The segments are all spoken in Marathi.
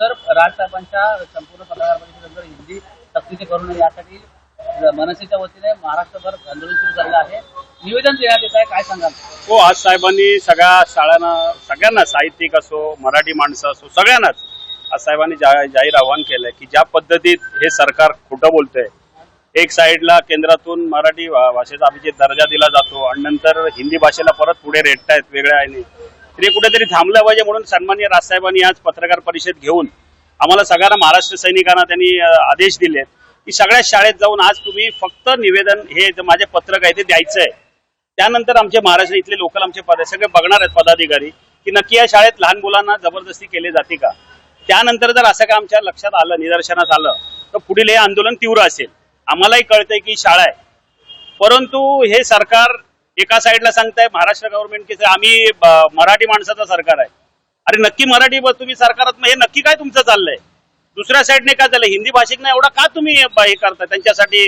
तर राजसाहेबांच्या संपूर्ण पत्रकार परिषदेवर हिंदी सक्तीचे करू नये यासाठी मनसेच्या वतीने महाराष्ट्रभर आंदोलन सुरू झालं आहे. निवेदन देण्यात येत आहे. काय सांगाल? हो आज साहेबांनी सगळ्या शाळांना सगळ्यांना साहित्यिक असो मराठी माणसं असो सगळ्यांनाच आज साहेबांनी जाहीर आवाहन केलंय की ज्या पद्धतीत हे सरकार खोटं बोलतंय एक साईडला केंद्रातून मराठी भाषेचा अभिजित दर्जा दिला जातो आणि नंतर हिंदी भाषेला परत पुढे रेटतायत वेगळ्या आहे ते कुठेतरी थांबलं पाहिजे म्हणून सन्मान्य राजसाहेबांनी आज पत्रकार परिषद घेऊन आम्हाला सगळ्यांना महाराष्ट्र सैनिकांना त्यांनी आदेश दिलेत की सगळ्या शाळेत जाऊन आज तुम्ही फक्त निवेदन हे माझे पत्रक आहे ते द्यायचं आहे त्यानंतर आमचे महाराष्ट्र इथले लोकल आमचे पद सगळे बघणार आहेत पदाधिकारी की नक्की या शाळेत लहान मुलांना जबरदस्ती केली जाते का? त्यानंतर जर असं का आमच्या लक्षात आलं निदर्शनास आलं तर पुढील हे आंदोलन तीव्र असेल. आम्हालाही कळतंय की शाळा आहे. परंतु हे सरकार एका साईडला सांगताय महाराष्ट्र गव्हर्नमेंट की आम्ही मराठी माणसाचं सरकार आहे. अरे नक्की मराठी तुम्ही सरकारात हे नक्की काय तुमचं चाललंय? दुसऱ्या साईडने काय झालं? हिंदी भाषिकना एवढा का तुम्ही हे करताय? त्यांच्यासाठी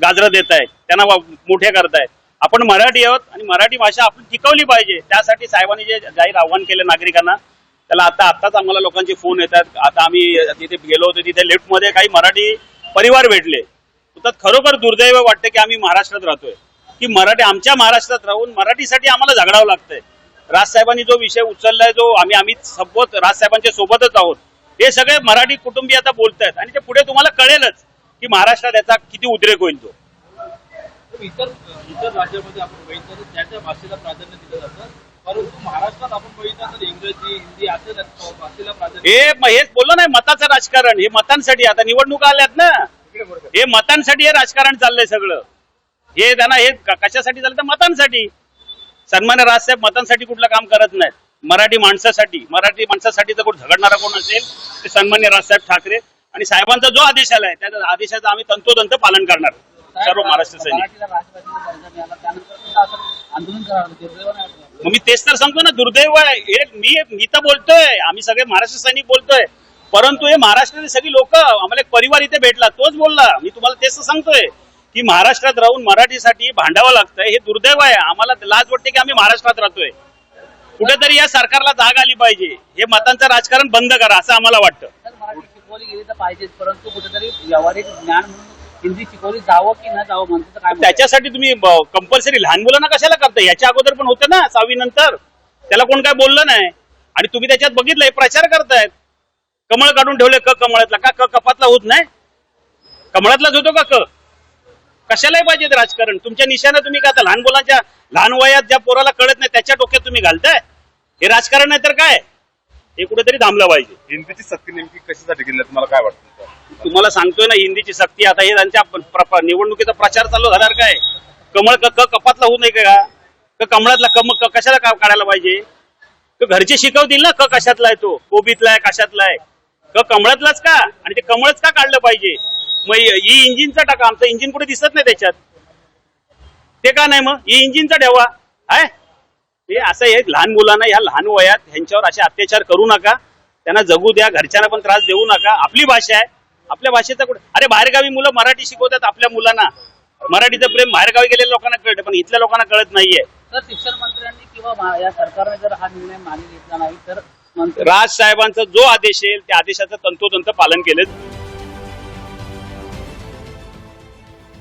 गाजरं देताय त्यांना मोठे करताय. आपण मराठी आहोत आणि मराठी भाषा आपण टिकवली पाहिजे. त्यासाठी साहेबांनी जे जाहीर आव्हान केलं नागरिकांना त्याला आता आताच आम्हाला लोकांचे फोन येतात. आता आम्ही तिथे गेलो होतो तिथे लिफ्टमध्ये काही मराठी परिवार भेटले. तर खरोखर दुर्दैव वाटतं की आम्ही महाराष्ट्रात राहतोय. की मराठी आमच्या महाराष्ट्रात राहून मराठीसाठी आम्हाला झगडावं लागतंय. राजसाहेबांनी जो विषय उचललाय जो आम्ही आम्ही सोबत राजसाहेबांच्या सोबतच आहोत हे सगळे मराठी कुटुंबीय आता बोलतायत. आणि ते पुढे तुम्हाला कळेलच की महाराष्ट्रात याचा किती उद्रेक होईल तो. इतर इतर राज्यामध्ये आपण बघितलं तर त्याच्या भाषेला प्राधान्य दिलं जातं. परंतु महाराष्ट्रात आपण बघितलं तर इंग्रजी हिंदी असं भाषेला प्राधान्य हे म- हेच बोललो नाही मताचं राजकारण. हे मतांसाठी आता निवडणुका आल्यात ना. हे मतांसाठी हे राजकारण चाललंय सगळं. हे त्यांना हे कशासाठी चाललं तर मतांसाठी. सन्मान्य राजसाहेब मतांसाठी कुठलं काम करत नाहीत. मराठी माणसासाठी मराठी माणसासाठी जर कोण झगडणारा कोण असेल ते सन्मान्य राजसाहेब ठाकरे आणि साहेबांचा जो आदेश आलाय त्या आदेशाचं आम्ही तंतोतंत पालन करणार. सर्व महाराष्ट्र सैनिक. मग मी तेच तर सांगतो ना दुर्दैव आहे. हे मी मी तर बोलतोय. आम्ही सगळे महाराष्ट्र सैनिक बोलतोय. परंतु हे महाराष्ट्रातले सगळी लोक आम्हाला एक परिवार इथे भेटला तोच बोलला. मी तुम्हाला तेच तर सांगतोय. की महाराष्ट्रात राहून मराठीसाठी भांडावं लागतंय हे दुर्दैव आहे. आम्हाला लाज वाटते की आम्ही महाराष्ट्रात राहतोय. कुठेतरी या सरकारला जाग आली पाहिजे. हे मतांचं राजकारण बंद करा असं आम्हाला वाटतं. तर मराठी शिकवली गेली तर पाहिजेच परंतु कुठेतरी व्यावहारिक ज्ञान म्हणून हिंदी शिकवली जावं की न जावं म्हणतो तर काय म्हणतो? त्याच्यासाठी तुम्ही कंपल्सरी लहान मुलांना कशाला करताय? याच्या अगोदर पण होतं ना सहावी नंतर. त्याला कोण काय बोललं नाही. आणि तुम्ही त्याच्यात बघितलंय प्रचार करतायत. कमळ काढून ठेवले क कमळातला. का क कपातला होत नाही? कमळातलाच होतो का क? कशालाही पाहिजे ते राजकारण. तुमच्या निशाने तुम्ही का आता लहान मुलांच्या लहान वयात ज्या पोराला कळत नाही त्याच्या डोक्यात तुम्ही घालताय? हे राजकारण नाही तर काय? हे कुठेतरी थांबलं पाहिजे. हिंदीची सक्ती नेमकी कशासाठी केली तुम्हाला काय वाटतं? तुम्हाला सांगतोय ना हिंदीची सक्ती. आता हे त्यांच्या निवडणुकीचा प्रचार चालू झाल्यावर काय? कमळ क कपातला होऊ नये का? क कमळातला कम क कशाला का काढायला पाहिजे? घरचे शिकवतील ना क कशातला आहे तो? कोबीतला आहे कशातला आहे? क कमळातलाच का? आणि ते कमळच का काढलं पाहिजे? मग ही इंजिनचा टाका आमचं इंजिन कुठे दिसत नाही त्याच्यात. ते का नाही मग? ही इंजिनचा ठेवा. आहे हे असं हे लहान मुलांना या लहान वयात ह्यांच्यावर असे अत्याचार करू नका. त्यांना जगू द्या घरच्यांना पण त्रास देऊ नका. आपली भाषा आहे. आपल्या भाषेचा कुठे? अरे बाहेरगावी मुलं मराठी शिकवतात आपल्या मुलांना. मराठीचं प्रेम बाहेरगावी गेलेल्या लोकांना कळतं पण इथल्या लोकांना कळत नाहीये. तर शिक्षण मंत्र्यांनी किंवा या सरकारने जर हा निर्णय मागे घेतला नाही तर राज साहेबांचा जो आदेश येईल त्या आदेशाचं तंतोतंत पालन केलं.